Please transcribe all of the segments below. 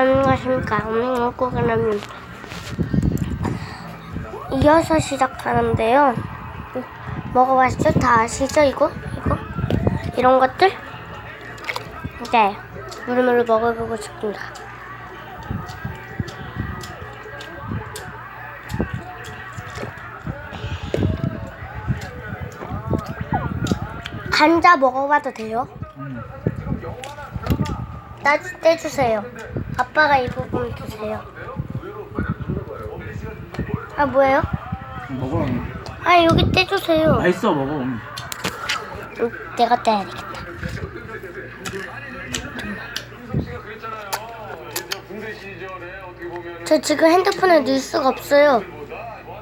안녕하십니까. 오늘 먹고 그러면 이어서 시작하는데요. 먹어봤죠? 다 아시죠? 이거? 이거? 이런 것들? 네. 물음으로 먹어보고 싶습니다. 감자 먹어봐도 돼요? 따, 떼주세요. 아빠가 이 부분 주세요. 아, 뭐예요? 먹어. 아, 여기 떼주세요. 맛있어 먹어. 음, 내가 떼야 되겠다. 저 지금 핸드폰에 넣을 수가 없어요.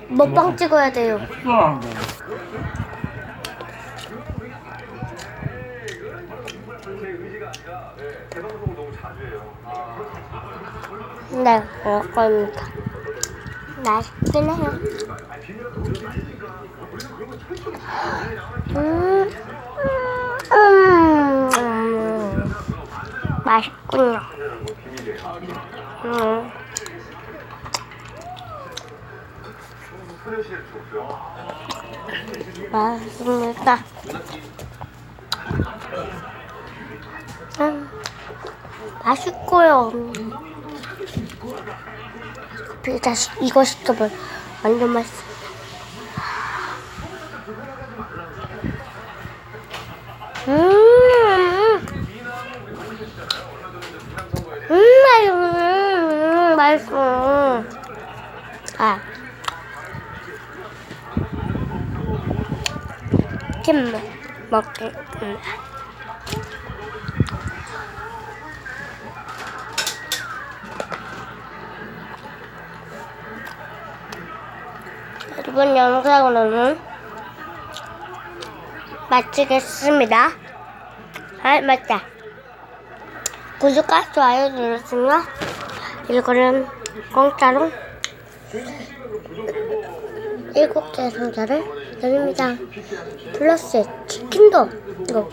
먹방 찍어야 돼요. 네, 먹을 겁니다. 맛있긴 해요. 음, 음, 음, 맛있군요. 음. 맛있습니다. 음, 맛있고요. 피자 시- 이거 시켜볼 완전 맛있어. 음, 음, 맛있어, 음, 맛있어. 아, 김 먹겠습 이번 영상으로는 마치겠습니다. 아, 맞다. 구독과 좋아요 눌렀으면 이거는 공짜로 일곱 개 상자를 드립니다. 플러스 치킨도 이거